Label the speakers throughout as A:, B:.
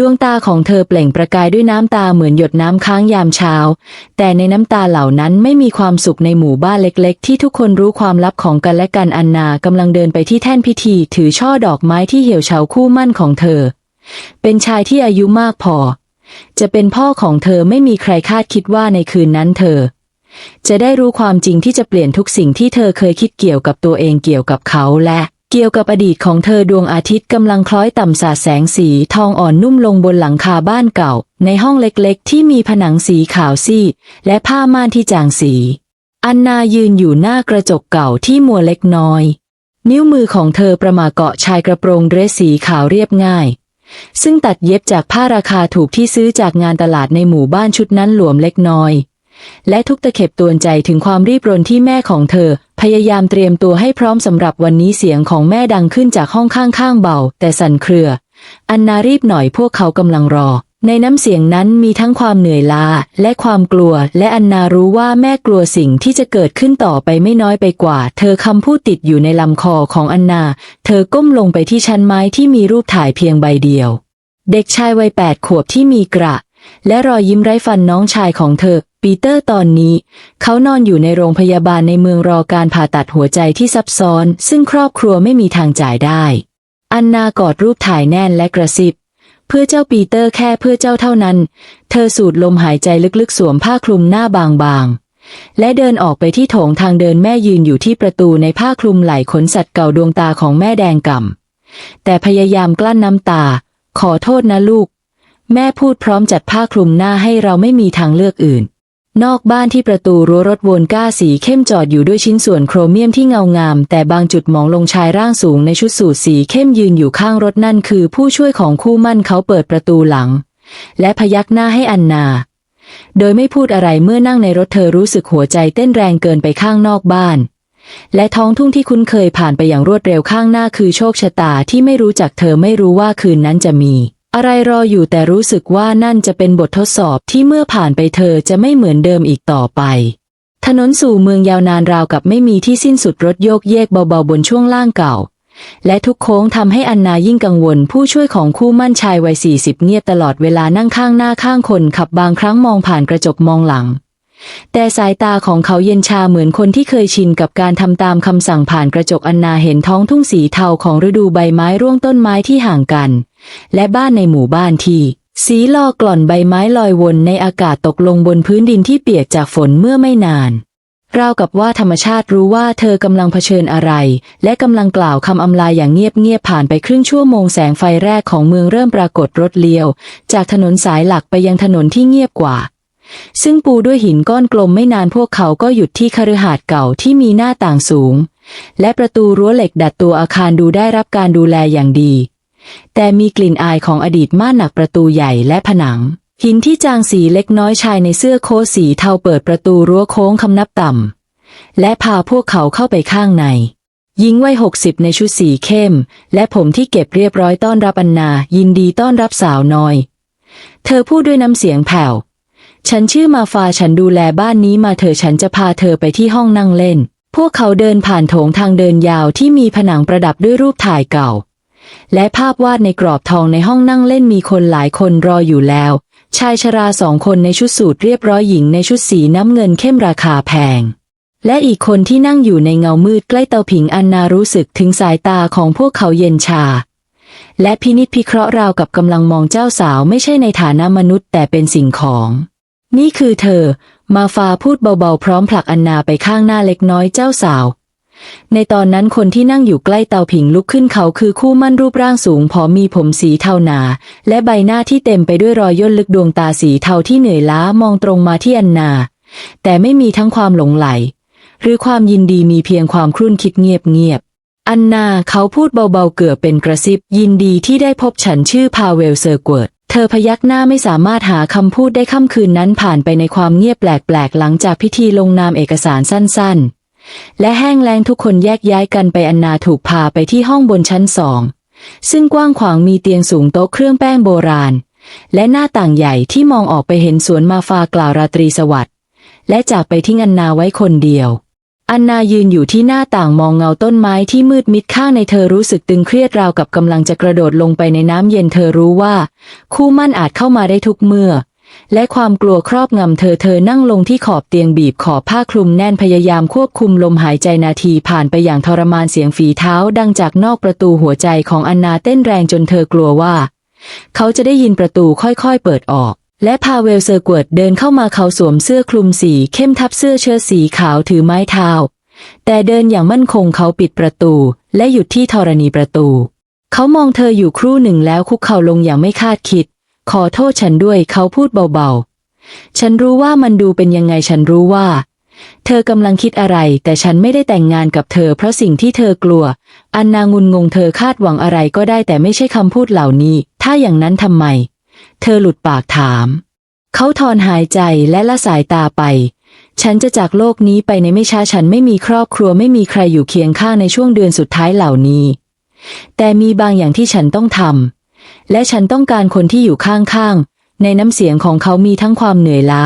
A: ดวงตาของเธอเปล่งประกายด้วยน้ำตาเหมือนหยดน้ำค้างยามเช้า แต่ในน้ำตาเหล่านั้นไม่มีความสุขในหมู่บ้านเล็กๆ ที่ทุกคนรู้ความลับของกันและกันอันนากำลังเดินไปที่แท่นพิธี ถือช่อดอกไม้ที่เหี่ยวเฉาคู่มั่นของเธอ เป็นชายที่อายุมากพอ จะเป็นพ่อของเธอไม่มีใครคาดคิดว่าในคืนนั้นเธอ จะได้รู้ความจริงที่จะเปลี่ยนทุกสิ่งที่เธอเคยคิดเกี่ยวกับตัวเองเกี่ยวกับเขาและ เกี่ยวกับอดีตของเธอดวงอาทิตย์กำลังคล้อยต่ำสาดแสงสีทองอ่อนนุ่มลงบนหลังคาบ้านเก่า ในห้องเล็กๆ ที่มีผนังสีขาวซีดและผ้าม่านที่จางสี อันนายืนอยู่หน้ากระจกเก่าที่มัวเล็กน้อย นิ้วมือของเธอประมาเกาะชายกระโปรงเดรสสีขาวเรียบง่าย ซึ่งตัดเย็บจากผ้าราคาถูกที่ซื้อจากงานตลาดในหมู่บ้านชุดนั้นหลวมเล็กน้อย และทุกตะเข็บตวนใจถึงความรีบรนที่แม่ของเธอ พยายามเตรียมตัวให้พร้อมสำหรับวันนี้เสียงของแม่ดังขึ้นจากห้องข้างๆเบา แต่สั่นเครือ อันนารีบหน่อยพวกเขากำลังรอ ในน้ำเสียงนั้นมีทั้งความเหนื่อยล้าและความกลัว และอันนารู้ว่าแม่กลัวสิ่งที่จะเกิดขึ้นต่อไปไม่น้อยไปกว่า เธอคำพูดติดอยู่ในลำคอของอันนา เธอก้มลงไปที่ชั้นไม้ที่มีรูปถ่ายเพียงใบเดียว เด็กชายวัยแปดขวบที่มีกระและรอยยิ้มไร้ฟันน้องชายของเธอ ปีเตอร์ตอนนี้ เขานอนอยู่ในโรงพยาบาลในเมืองรอการผ่าตัดหัวใจที่ซับซ้อน ซึ่งครอบครัวไม่มีทางจ่ายได้ อันนากอดรูปถ่ายแน่นและกระซิบ เพื่อเจ้าปีเตอร์แค่เพื่อเจ้าเท่านั้น เธอสูดลมหายใจลึกๆสวมผ้าคลุมหน้าบางๆและเดินออกไปที่โถงทางเดินแม่ยืนอยู่ที่ประตูในผ้าคลุมไหล่ขนสัตว์เก่าดวงตาของแม่แดงก่ำแต่พยายามกลั้นน้ำตา ขอโทษนะลูก แม่พูดพร้อมจัดผ้าคลุมหน้าให้เราไม่มีทางเลือกอื่น นอกบ้านที่ประตูรั้วรถวนก้าสีเข้มจอดอยู่ด้วยชิ้นส่วนโครเมียมที่เงางาม แต่บางจุดมองลงชายร่างสูงในชุดสูทสีเข้มยืนอยู่ข้างรถนั่นคือผู้ช่วยของคู่มั่นเขาเปิดประตูหลัง และพยักหน้าให้อันนา โดยไม่พูดอะไรเมื่อนั่งในรถเธอรู้สึกหัวใจเต้นแรงเกินไปข้างนอกบ้าน และท้องทุ่งที่คุ้นเคยผ่านไปอย่างรวดเร็วข้างหน้าคือโชคชะตาที่ไม่รู้จักเธอไม่รู้ว่าคืนนั้นจะมี อะไรรออยู่แต่รู้สึกว่านั่นจะเป็นบททดสอบที่เมื่อผ่านไปเธอจะไม่เหมือนเดิมอีกต่อไป ถนนสู่เมืองยาวนานราวกับไม่มีที่สิ้นสุดรถโยกเยกเบาๆบนช่วงล่างเก่า และทุกโค้งทำให้อันนายิ่งกังวล ผู้ช่วยของคู่มั่นชายวัยสี่สิบเงียบตลอดเวลานั่งข้างหน้าข้างคนขับบางครั้งมองผ่านกระจกมองหลัง แต่สายตาของเขาเย็นชาเหมือนคนที่เคยชินกับการทำตามคำสั่งผ่านกระจกอันนาเห็นท้องทุ่งสีเทาของฤดูใบไม้ร่วงต้นไม้ที่ห่างกัน และบ้านในหมู่บ้านที่ สีลอกล่อนใบไม้ลอยวนในอากาศตกลงบนพื้นดินที่เปียกจากฝนเมื่อไม่นานราวกับว่าธรรมชาติรู้ว่าเธอกำลังเผชิญอะไร และกำลังกล่าวคำอำลาอย่างเงียบๆผ่านไปครึ่งชั่วโมงแสงไฟแรกของเมืองเริ่มปรากฏรถเลี้ยว จากถนนสายหลักไปยังถนนที่เงียบกว่า ซึ่งปูด้วยหินก้อนกลมไม่นานพวกเขาก็หยุดที่คฤหาสน์เก่าที่มีหน้าต่างสูง และประตูรั้วเหล็กดัดตัวอาคารดูได้รับการดูแลอย่างดี แต่มีกลิ่นอายของอดีตม่านหนักประตูใหญ่และผนัง หินที่จางสีเล็กน้อยชายในเสื้อโค้ทสีเทาเปิดประตูรั้วโค้งคำนับต่ำและพาพวกเขาเข้าไปข้างในหญิงวัยหกสิบในชุดสีเข้ม และผมที่เก็บเรียบร้อยต้อนรับอันนา ยินดีต้อนรับสาวน้อย เธอพูดด้วยน้ำเสียงแผ่ว ฉันชื่อมาฟาฉันดูแลบ้านนี้มาเธอฉันจะพาเธอไปที่ห้องนั่งเล่น พวกเขาเดินผ่านโถงทางเดินยาวที่มีผนังประดับด้วยรูปถ่ายเก่า และภาพวาดในกรอบทองในห้องนั่งเล่นมีคนหลายคนรออยู่แล้ว ชายชราสองคนในชุดสูทเรียบร้อยหญิงในชุดสีน้ำเงินเข้มราคาแพง และอีกคนที่นั่งอยู่ในเงามืดใกล้เตาผิงอันนารู้สึกถึงสายตาของพวกเขาเย็นชาและพินิจพิเคราะห์ราวกับกำลังมองเจ้าสาวไม่ใช่ในฐานะมนุษย์แต่เป็นสิ่งของ นี่คือเธอ มาฟาพูดเบาๆ พร้อมผลักอันนาไปข้างหน้าเล็กน้อยเจ้าสาว ในตอนนั้นคนที่นั่งอยู่ใกล้เตาผิงลุกขึ้นเขาคือคู่มั่นรูปร่างสูงผอมมีผมสีเทาหนา และใบหน้าที่เต็มไปด้วยรอยย่นลึกดวงตาสีเทาที่เหนื่อยล้ามองตรงมาที่อันนา แต่ไม่มีทั้งความหลงไหล หรือความยินดีมีเพียงความครุ่นคิดเงียบๆอันนาเขาพูดเบาๆเกือบเป็นกระซิบ ยินดีที่ได้พบฉันชื่อพาเวลเซอร์เกิร์ด เธอพยักหน้าไม่สามารถหาคำพูดได้ค่ำคืนนั้นผ่านไปในความเงียบแปลกๆ หลังจากพิธีลงนามเอกสารสั้นๆ และแห้งแล้งทุกคนแยกย้ายกันไปอันนาถูกพาไปที่ห้องบนชั้นสอง ซึ่งกว้างขวางมีเตียงสูงโต๊ะเครื่องแป้งโบราณ และหน้าต่างใหญ่ที่มองออกไปเห็นสวนมาฟากล่าวราตรีสวัสดิ์และจากไปทิ้งอันนาไว้คนเดียว อันนายืนอยู่ที่หน้าต่างมองเงาต้นไม้ที่มืดมิดข้างในเธอรู้สึกตึงเครียดราวกับกำลังจะกระโดดลงไปในน้ำเย็นเธอรู้ว่า คู่มั่นอาจเข้ามาได้ทุกเมื่อ และความกลัวครอบงำเธอเธอนั่งลงที่ขอบเตียงบีบขอบผ้าคลุมแน่นพยายามควบคุมลมหายใจนาทีผ่านไปอย่างทรมานเสียงฝีเท้าดังจากนอกประตูหัวใจของอันนาเต้นแรงจนเธอกลัวว่า เขาจะได้ยินประตูค่อยๆเปิดออก และพาเวลเซอร์กวดเดินเข้ามาเขาสวมเสื้อคลุมสีเข้มทับเสื้อเชิ้ตสีขาวถือไม้เท้า แต่เดินอย่างมั่นคงเขาปิดประตู และหยุดที่ธรณีประตู เขามองเธออยู่ครู่หนึ่งแล้วคุกเข่าลงอย่างไม่คาดคิด ขอโทษฉันด้วยเขาพูดเบาๆ ฉันรู้ว่ามันดูเป็นยังไงฉันรู้ว่า เธอกำลังคิดอะไรแต่ฉันไม่ได้แต่งงานกับเธอ เพราะสิ่งที่เธอกลัว อันนางุนงงเธอคาดหวังอะไรก็ได้แต่ไม่ใช่คำพูดเหล่านี้ ถ้าอย่างนั้นทำไม เธอหลุดปากถาม เขาถอนหายใจและละสายตาไป ฉันจะจากโลกนี้ไปในไม่ช้าฉันไม่มีครอบครัวไม่มีใครอยู่เคียงข้างในช่วงเดือนสุดท้ายเหล่านี้ แต่มีบางอย่างที่ฉันต้องทำและฉันต้องการคนที่อยู่ข้างๆ ในน้ำเสียงของเขามีทั้งความเหนื่อยล้า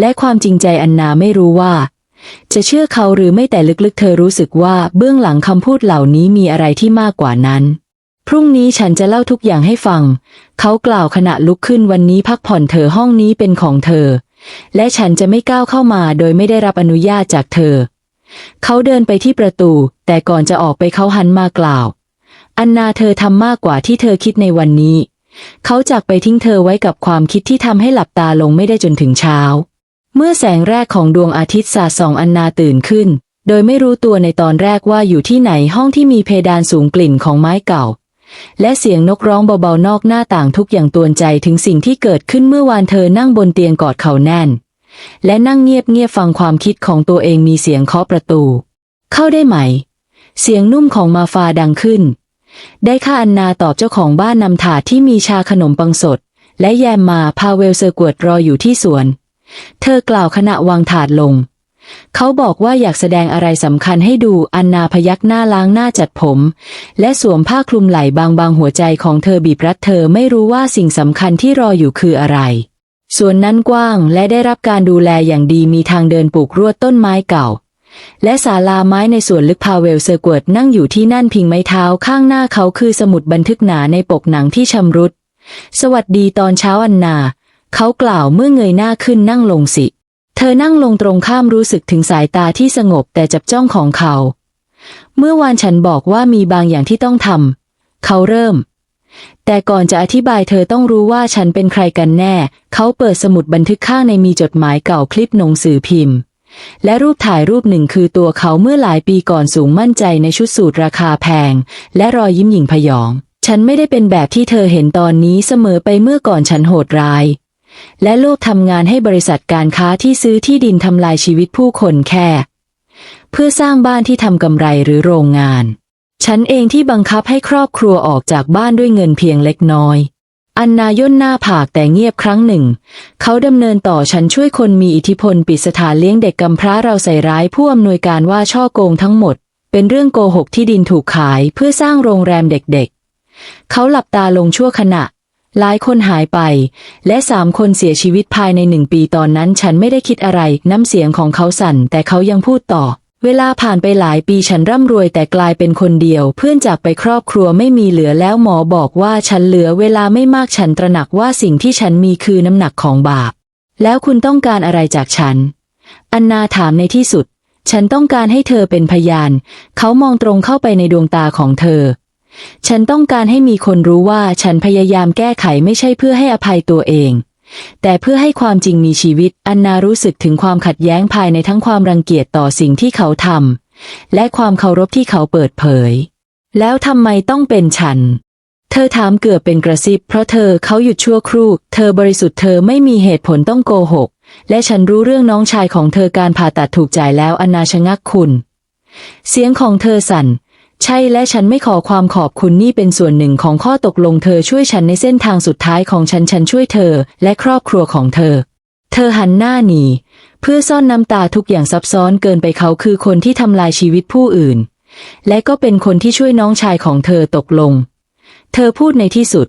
A: และความจริงใจอันนาไม่รู้ว่า จะเชื่อเขาหรือไม่แต่ลึกๆ เธอรู้สึกว่าเบื้องหลังคำพูดเหล่านี้มีอะไรที่มากกว่านั้น พรุ่งนี้ฉันจะเล่าทุกอย่างให้ฟัง เขากล่าวขณะลุกขึ้นวันนี้พักผ่อนเธอห้องนี้เป็นของเธอ และฉันจะไม่ก้าวเข้ามาโดยไม่ได้รับอนุญาตจากเธอ เขาเดินไปที่ประตู แต่ก่อนจะออกไปเขาหันมากล่าว อันนาเธอทำมากกว่าที่เธอคิดในวันนี้ เขาจากไปทิ้งเธอไว้กับความคิดที่ทำให้หลับตาลงไม่ได้จนถึงเช้า เมื่อแสงแรกของดวงอาทิตย์สาดส่องอันนาตื่นขึ้น โดยไม่รู้ตัวในตอนแรกว่าอยู่ที่ไหนห้องที่มีเพดานสูงกลิ่นของไม้เก่า และเสียงนกร้องเบาๆนอกหน้าต่างทุกอย่างตวนใจถึงสิ่งที่เกิดขึ้นเมื่อวานเธอนั่งบนเตียงกอดเขาแน่น และนั่งเงียบๆฟังความคิดของตัวเองมีเสียงเคาะประตู เข้าได้ไหม เสียงนุ่มของมาฟาดังขึ้น ได้ค่ะอันนาตอบเจ้าของบ้านนำถาดที่มีชาขนมปังสด และแยมมาพาเวลเซอร์กวดรออยู่ที่สวน เธอกล่าวขณะวางถาดลง เขาบอกว่าอยากแสดงอะไรสำคัญให้ดูอันนาพยักหน้าล้างหน้าจัดผม และสวมผ้าคลุมไหล่บางๆหัวใจของเธอบีบรัดเธอไม่รู้ว่าสิ่งสำคัญที่รออยู่คืออะไรส่วนนั้นกว้างและได้รับการดูแลอย่างดีมีทางเดินปลูกรวดต้นไม้เก่า และศาลาไม้ในสวนลึกพาเวลเซอร์กวดนั่งอยู่ที่นั่นพิงไม้เท้าข้างหน้าเขาคือสมุดบันทึกหนาในปกหนังที่ชำรุด สวัสดีตอนเช้าอันนา เขากล่าวเมื่อเงยหน้าขึ้นนั่งลงสิ ธอนั่งลงตรงข้ามรู้สึกถึงสายตาที่สงบแต่จับจ้องของเขา เมื่อวานฉันบอกว่ามีบางอย่างที่ต้องทำ เขาเริ่ม แต่ก่อนจะอธิบายเธอต้องรู้ว่าฉันเป็นใครกันแน่ เขาเปิดสมุดบันทึกข้างในมีจดหมายเก่าคลิปหนังสือพิมพ์ และรูปถ่ายรูปหนึ่งคือตัวเขาเมื่อหลายปีก่อนสูงมั่นใจในชุดสูทราคาแพง และรอยยิ้มหยิ่งพยอง ฉันไม่ได้เป็นแบบที่เธอเห็นตอนนี้เสมอไปเมื่อก่อนฉันโหดร้าย และโลกทำงานให้บริษัทการค้าที่ซื้อที่ดินทำลายชีวิตผู้คนแค่ เพื่อสร้างบ้านที่ทำกำไรหรือโรงงาน ฉันเองที่บังคับให้ครอบครัวออกจากบ้านด้วยเงินเพียงเล็กน้อย อันนาย่นหน้าผากแต่เงียบครั้งหนึ่ง เขาดำเนินต่อฉันช่วยคนมีอิทธิพลปิดสถานเลี้ยงเด็กกำพร้าเราใส่ร้ายผู้อำนวยการว่าช่อโกงทั้งหมด เป็นเรื่องโกหกที่ดินถูกขายเพื่อสร้างโรงแรมเด็กๆ เขาหลับตาลงชั่วขณะ หลายคนหายไป และสามคนเสียชีวิตภายในหนึ่งปีตอนนั้นฉันไม่ได้คิดอะไร น้ำเสียงของเขาสั่น แต่เขายังพูดต่อ เวลาผ่านไปหลายปีฉันร่ำรวยแต่กลายเป็นคนเดียว เพื่อนจากไปครอบครัวไม่มีเหลือแล้วหมอบอกว่าฉันเหลือเวลาไม่มากฉันตระหนักว่าสิ่งที่ฉันมีคือน้ำหนักของบาป แล้วคุณต้องการอะไรจากฉัน อันนาถามในที่สุด ฉันต้องการให้เธอเป็นพยาน เขามองตรงเข้าไปในดวงตาของเธอ ฉันต้องการให้มีคนรู้ว่าฉันพยายามแก้ไขไม่ใช่เพื่อให้อภัยตัวเอง แต่เพื่อให้ความจริงมีชีวิต อันนารู้สึกถึงความขัดแย้งภายในทั้งความรังเกียจต่อสิ่งที่เขาทำและความเคารพที่เขาเปิดเผย แล้วทำไมต้องเป็นฉัน เธอถามเกือบเป็นกระซิบ เพราะเธอเขาหยุดชั่วครู่ เธอบริสุทธิ์เธอไม่มีเหตุผลต้องโกหก และฉันรู้เรื่องน้องชายของเธอการผ่าตัดถูกจ่ายแล้วอนนาชะงักคุณ เสียงของเธอสั่น ใช่และฉันไม่ขอความขอบคุณนี่เป็นส่วนหนึ่งของข้อตกลงเธอช่วยฉันในเส้นทางสุดท้ายของฉันฉันช่วยเธอ และครอบครัวของเธอ เธอหันหน้าหนีเพื่อซ่อนน้ำตาทุกอย่างซับซ้อนเกินไปเขาคือคนที่ทำลายชีวิตผู้อื่น และก็เป็นคนที่ช่วยน้องชายของเธอตกลง เธอพูดในที่สุด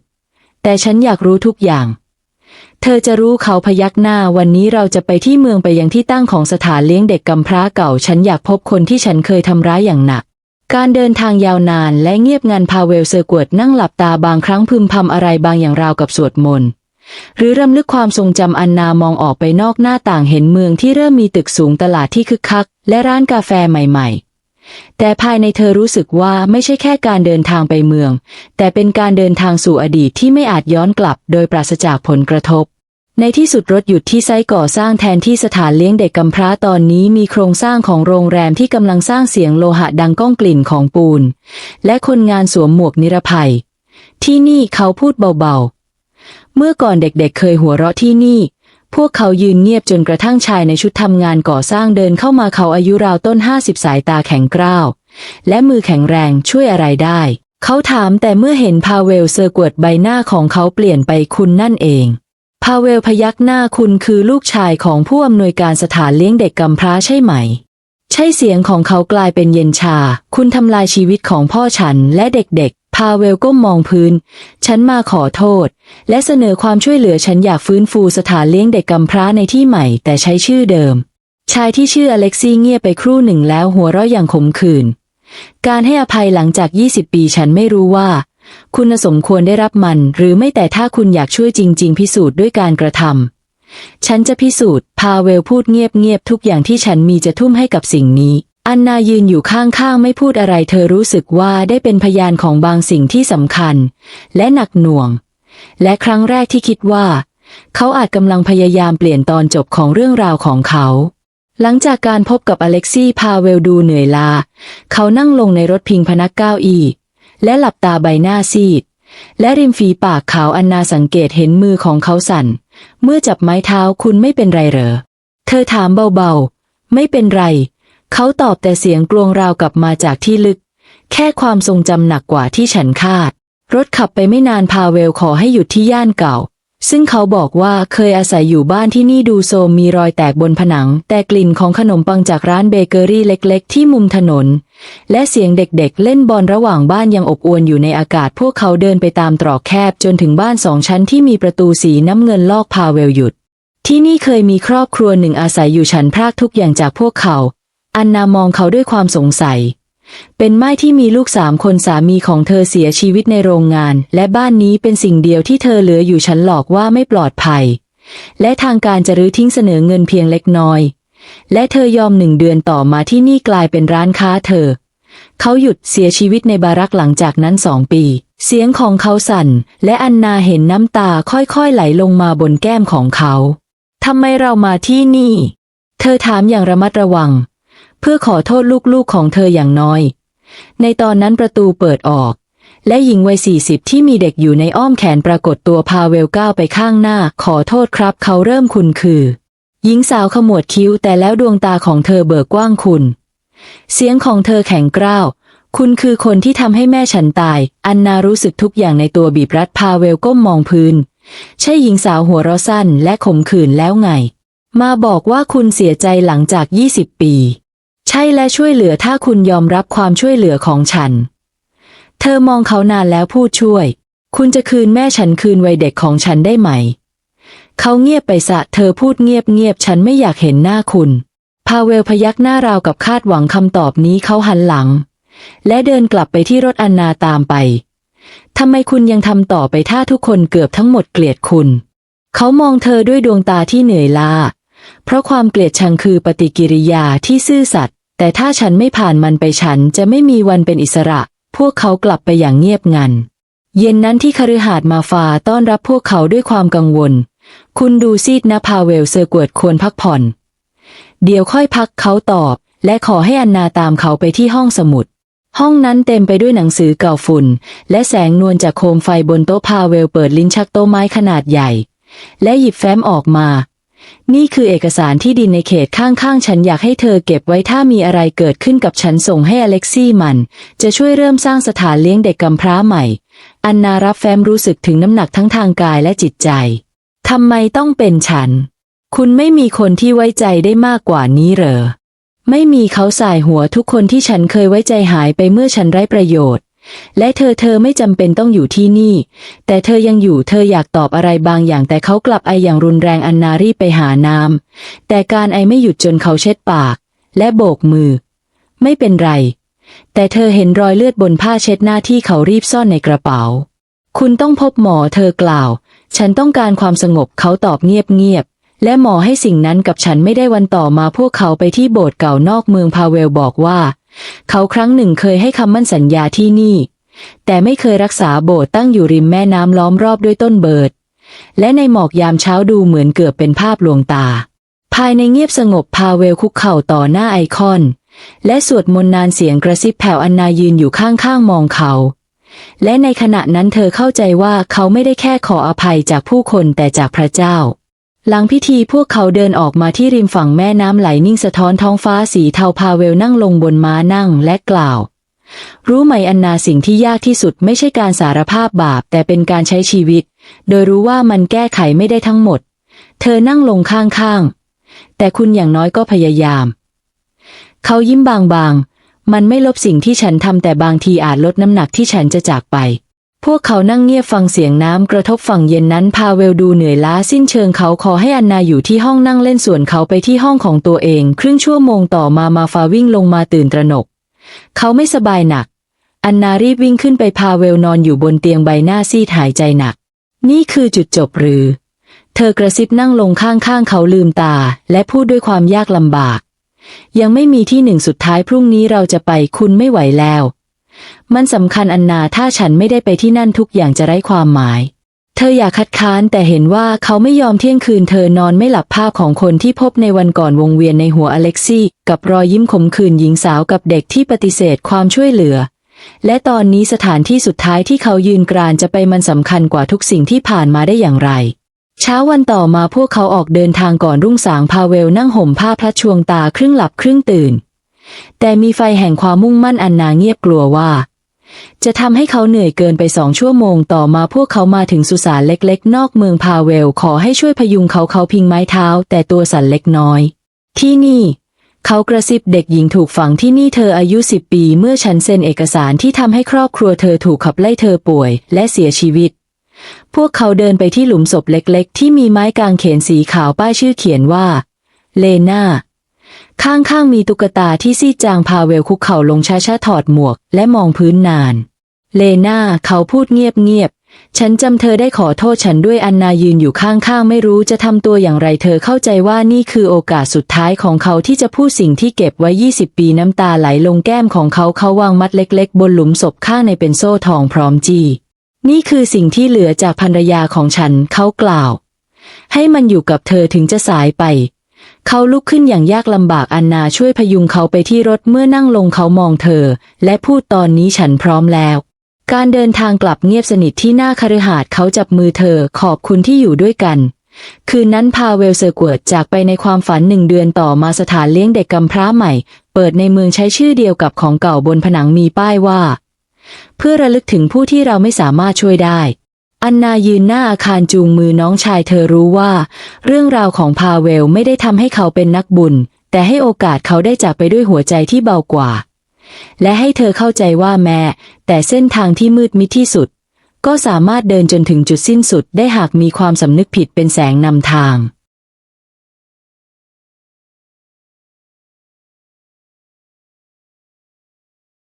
A: แต่ฉันอยากรู้ทุกอย่างเธอจะรู้เขาพยักหน้าวันนี้เราจะไปที่เมืองไปยังที่ตั้งของสถานเลี้ยงเด็กกำพร้าเก่า ฉันอยากพบคนที่ฉันเคยทำร้ายอย่างหนัก การเดินทางยาวนานและเงียบงันพาเวลเซอร์กวดนั่งหลับตาบางครั้งพึมพำอะไรบางอย่างราวกับสวดมนต์หรือรำลึกความทรงจำอันนามองออกไปนอกหน้าต่างเห็นเมืองที่เริ่มมีตึกสูงตลาดที่คึกคัก และร้านกาแฟใหม่ๆ แต่ภายในเธอรู้สึกว่าไม่ใช่แค่การเดินทางไปเมือง แต่เป็นการเดินทางสู่อดีตที่ไม่อาจย้อนกลับ โดยปราศจากผลกระทบ ในที่สุดรถหยุดที่ไซต์ก่อสร้างแทนที่สถานเลี้ยงเด็กกำพร้าตอนนี้มีโครงสร้างของโรงแรมที่กำลังสร้างเสียงโลหะดังก้องกลิ่นของปูน และคนงานสวมหมวกนิรภัย ที่นี่เขาพูดเบาๆ เมื่อก่อนเด็กๆเคยหัวเราะที่นี่ พวกเขายืนเงียบจนกระทั่งชายในชุดทำงานก่อสร้างเดินเข้ามาเขาอายุราวต้นห้าสิบสายตาแข็งกร้าว และมือแข็งแรงช่วยอะไรได้ เขาถามแต่เมื่อเห็นพาเวลเซอร์กวดใบหน้าของเขาเปลี่ยนไปคุณนั่นเอง พาเวลพยักหน้าคุณคือลูกชายของผู้อำนวยการสถานเลี้ยงเด็กกำพร้าใช่ไหม ใช่เสียงของเขากลายเป็นเย็นชา คุณทำลายชีวิตของพ่อฉันและเด็กๆ พาเวลก้มมองพื้น ฉันมาขอโทษ และเสนอความช่วยเหลือฉันอยากฟื้นฟูสถานเลี้ยงเด็กกำพร้าในที่ใหม่ แต่ใช้ชื่อเดิม ชายที่ชื่ออเล็กซี่เงียบไปครู่หนึ่งแล้วหัวเราะอย่างขมขื่นการให้อภัยหลังจาก 20 ปีฉันไม่รู้ว่า คุณสมควรได้รับมัน หรือไม่แต่ถ้าคุณอยากช่วยจริง ๆ พิสูจน์ด้วยการกระทำฉันจะพิสูจน์ พาเวลพูดเงียบๆทุกอย่างที่ฉันมีจะทุ่มให้กับสิ่งนี้ อันนายืนอยู่ข้างๆ ไม่พูดอะไร เธอรู้สึกว่าได้เป็นพยานของบางสิ่งที่สำคัญ และหนักหน่วง และครั้งแรกที่คิดว่า เขาอาจกำลังพยายามเปลี่ยนตอนจบของเรื่องราวของเขาหลังจากการพบกับอเล็กซี่พาเวลดูเหนื่อยล้าเขานั่งลงในรถพิงพนักเก้าอี้ และหลับตาใบหน้าซีด และริมฝีปากขาวอันนาสังเกตเห็นมือของเขาสั่น เมื่อจับไม้เท้าคุณไม่เป็นไรเหรอ เธอถามเบาๆ ไม่เป็นไร เขาตอบแต่เสียงกรวงราวกลับมาจากที่ลึก แค่ความทรงจำหนักกว่าที่ฉันคาด รถขับไปไม่นานพาเวลขอให้หยุดที่ย่านเก่า ซึ่งเขาบอกว่าเคยอาศัยอยู่บ้านที่นี่ดูโซมมีรอยแตกบนผนัง แต่กลิ่นของขนมปังจากร้านเบเกอรี่เล็กๆ ที่มุมถนน และเสียงเด็กๆ เล่นบอลระหว่างบ้านยังอบอวลอยู่ในอากาศ พวกเขาเดินไปตามตรอกแคบจนถึงบ้านสองชั้นที่มีประตูสีน้ำเงินลอกพาเวลหยุด ที่นี่เคยมีครอบครัวหนึ่งอาศัยอยู่ฉันพรากทุกอย่างจากพวกเขา อันนามองเขาด้วยความสงสัย เป็นไม้ที่มีลูกสามคนสามีของเธอเสียชีวิตในโรงงาน และบ้านนี้เป็นสิ่งเดียวที่เธอเหลืออยู่ฉันหลอกว่าไม่ปลอดภัย และทางการจะรื้อทิ้งเสนอเงินเพียงเล็กน้อย และเธอยอมหนึ่งเดือนต่อมาที่นี่กลายเป็นร้านค้าเธอ เขาหยุดเสียชีวิตในบารักหลังจากนั้นสองปี เสียงของเขาสั่น และอันนาเห็นน้ำตาค่อยๆไหลลงมาบนแก้มของเขาทำไมเรามาที่นี่ เธอถามอย่างระมัดระวัง เพื่อขอโทษลูกๆของเธออย่างน้อย ในตอนนั้นประตูเปิดออก และหญิงวัยสี่สิบที่มีเด็กอยู่ในอ้อมแขนปรากฏตัวพาเวลก้าวไปข้างหน้า ขอโทษครับเขาเริ่มคุณคือ หญิงสาวขมวดคิ้วแต่แล้วดวงตาของเธอเบิกกว้างคุณ เสียงของเธอแข็งกร้าวคุณคือคนที่ทำให้แม่ฉันตาย อันนารู้สึกทุกอย่างในตัวบีบรัดพาเวลก้มมองพื้น ใช่หญิงสาวหัวเราะสั้นและขมขื่นแล้วไง มาบอกว่าคุณเสียใจหลังจาก 20 ปี ช่และช่วยเหลือถ้าคุณยอมรับความช่วยเหลือของฉัน เธอมองเขานานแล้วพูดช่วย คุณจะคืนแม่ฉันคืนวัยเด็กของฉันได้ไหม เขาเงียบไปสะ เธอพูดเงียบเงียบๆฉันไม่อยากเห็นหน้าคุณ พาเวลพยักหน้าราวกับคาดหวังคำตอบนี้เขาหันหลัง และเดินกลับไปที่รถอันนาตามไป ทำไมคุณยังทำต่อไปถ้าทุกคนเกือบทั้งหมดเกลียดคุณ เขามองเธอด้วยดวงตาที่เหนื่อยล้าเพราะความเกลียดชังคือปฏิกิริยาที่ซื่อสัตย์ แต่ถ้าฉันไม่ผ่านมันไปฉันจะไม่มีวันเป็นอิสระ พวกเขากลับไปอย่างเงียบงัน เย็นนั้นที่คฤหาสน์มาฟาต้อนรับพวกเขาด้วยความกังวล คุณดูซีดนะพาเวลเซอร์กวดควรพักผ่อน เดี๋ยวค่อยพักเขาตอบ และขอให้อันนาตามเขาไปที่ห้องสมุด ห้องนั้นเต็มไปด้วยหนังสือเก่าฝุ่น และแสงนวลจากโคมไฟบนโต๊ะพาเวลเปิดลิ้นชักโต๊ะไม้ขนาดใหญ่ และหยิบแฟ้มออกมา นี่คือเอกสารที่ดินในเขตข้างๆ ฉันอยากให้เธอเก็บไว้ถ้ามีอะไรเกิดขึ้นกับฉันส่งให้อเล็กซี่มัน จะช่วยเริ่มสร้างสถานเลี้ยงเด็กกำพร้าใหม่ อันนารับแฟ้มรู้สึกถึงน้ำหนักทั้งทางกายและจิตใจ ทำไมต้องเป็นฉัน คุณไม่มีคนที่ไว้ใจได้มากกว่านี้เหรอ ไม่มีเขาสายหัวทุกคนที่ฉันเคยไว้ใจหายไปเมื่อฉันไร้ประโยชน์ และเธอเธอไม่จำเป็นต้องอยู่ที่นี่ แต่เธอยังอยู่เธออยากตอบอะไรบางอย่างแต่เขากลับไออย่างรุนแรงอันนารีไปหาน้ำแต่การไอไม่หยุดจนเขาเช็ดปาก และโบกมือ ไม่เป็นไร แต่เธอเห็นรอยเลือดบนผ้าเช็ดหน้าที่เขารีบซ่อนในกระเป๋า คุณต้องพบหมอเธอกล่าว ฉันต้องการความสงบเขาตอบเงียบๆและหมอให้สิ่งนั้นกับฉันไม่ได้วันต่อมาพวกเขาไปที่โบสถ์เก่านอกเมืองพาเวลบอกว่า เขาครั้งหนึ่งเคยให้คำมั่นสัญญาที่นี่ แต่ไม่เคยรักษาโบสถ์ตั้งอยู่ริมแม่น้ำล้อมรอบด้วยต้นเบิด และในหมอกยามเช้าดูเหมือนเกือบเป็นภาพลวงตา ภายในเงียบสงบพาเวลคุกเข่าต่อหน้าไอคอน และสวดมนต์นานเสียงกระซิบแผ่วอันนายืนอยู่ข้างๆมองเขาและในขณะนั้นเธอเข้าใจว่าเขาไม่ได้แค่ขออภัยจากผู้คนแต่จากพระเจ้า หลังพิธีพวกเขาเดินออกมาที่ริมฝั่งแม่น้ำไหลนิ่งสะท้อนท้องฟ้าสีเทาพาเวลนั่งลงบนม้านั่งและกล่าว รู้ไหมอันนาสิ่งที่ยากที่สุดไม่ใช่การสารภาพบาป แต่เป็นการใช้ชีวิต โดยรู้ว่ามันแก้ไขไม่ได้ทั้งหมด เธอนั่งลงข้างๆ แต่คุณอย่างน้อยก็พยายาม เขายิ้มบางๆ มันไม่ลบสิ่งที่ฉันทำแต่บางทีอาจลดน้ำหนักที่ฉันจะจากไป พวกเขานั่งเงียบฟังเสียงน้ำกระทบฝั่งเย็นนั้นพาเวลดูเหนื่อยล้าสิ้นเชิงเขาขอให้อันนาอยู่ที่ห้องนั่งเล่นส่วนเขาไปที่ห้องของตัวเอง ครึ่งชั่วโมงต่อมามาฟาวิ่งลงมาตื่นตระหนก เขาไม่สบายหนัก อันนารีบวิ่งขึ้นไปพาเวลนอนอยู่บนเตียงใบหน้าซีดหายใจหนัก นี่คือจุดจบหรือ เธอกระซิบนั่งลงข้างๆเขาลืมตา และพูดด้วยความยากลำบาก ยังไม่มีที่หนึ่งสุดท้ายพรุ่งนี้เราจะไปคุณไม่ไหวแล้ว มันสำคัญอันนาถ้าฉันไม่ได้ไปที่นั่นทุกอย่างจะไร้ความหมาย เธออยากคัดค้านแต่เห็นว่าเขาไม่ยอมเที่ยงคืนเธอนอนไม่หลับภาพของคนที่พบในวันก่อนวงเวียนในหัวอเล็กซี่กับรอยยิ้มขมขื่นหญิงสาวกับเด็กที่ปฏิเสธความช่วยเหลือ และตอนนี้สถานที่สุดท้ายที่เขายืนกรานจะไปมันสำคัญกว่าทุกสิ่งที่ผ่านมาได้อย่างไรเช้าวันต่อมาพวกเขาออกเดินทางก่อนรุ่งสางพาเวลนั่งห่มผ้าพระชวงตาครึ่งหลับครึ่งตื่น แต่มีไฟแห่งความมุ่งมั่นอันนาเงียบกลัวว่า จะทำให้เขาเหนื่อยเกินไปสองชั่วโมงต่อมาพวกเขามาถึงสุสานเล็กๆ นอกเมืองพาเวล ขอให้ช่วยพยุงเขาเขาพิงไม้เท้า แต่ตัวสั่นเล็กน้อย ที่นี่ เขากระซิบเด็กหญิงถูกฝังที่นี่เธออายุสิบปี เมื่อฉันเซ็นเอกสารที่ทำให้ครอบครัวเธอถูกขับไล่เธอป่วย และเสียชีวิตพวกเขาเดินไปที่หลุมศพเล็กๆ ที่มีไม้กางเขนสีขาวป้ายชื่อเขียนว่า เลนา ข้างๆมีตุ๊กตาที่ซีจางพาเวลคุกเข่าลงช้าๆถอดหมวก และมองพื้นนาน เลนาเขาพูดเงียบๆ ฉันจำเธอได้ขอโทษฉันด้วยอันนายืนอยู่ข้างๆ ไม่รู้จะทำตัวอย่างไรเธอเข้าใจว่านี่คือโอกาสสุดท้ายของเขาที่จะพูดสิ่งที่เก็บไว้ 20 ปีน้ำตาไหลลงแก้มของเขาเขาวางมัดเล็กๆ บนหลุมศพข้างในเป็นโซ่ทองพร้อมจีนี่คือสิ่งที่เหลือจากภรรยาของฉันเขากล่าว ให้มันอยู่กับเธอถึงจะสายไป เขาลุกขึ้นอย่างยากลำบากอันนาช่วยพยุงเขาไปที่รถเมื่อนั่งลงเขามองเธอ และพูดตอนนี้ฉันพร้อมแล้ว การเดินทางกลับเงียบสนิทที่หน้าคฤหาสน์เขาจับมือเธอขอบคุณที่อยู่ด้วยกัน คืนนั้นพาเวลเซอร์กวดจากไปในความฝันหนึ่งเดือนต่อมาสถานเลี้ยงเด็กกำพร้าใหม่ เปิดในเมืองใช้ชื่อเดียวกับของเก่าบนผนังมีป้ายว่า เพื่อระลึกถึงผู้ที่เราไม่สามารถช่วยได้ อันนายืนหน้าอาคารจูงมือน้องชายเธอรู้ว่า เรื่องราวของพาเวลไม่ได้ทำให้เขาเป็นนักบุญ แต่ให้โอกาสเขาได้จากไปด้วยหัวใจที่เบากว่า และให้เธอเข้าใจว่าแม้แต่เส้นทางที่มืดมิดที่สุด ก็สามารถเดินจนถึงจุดสิ้นสุดได้หากมีความสำนึกผิดเป็นแสงนำทาง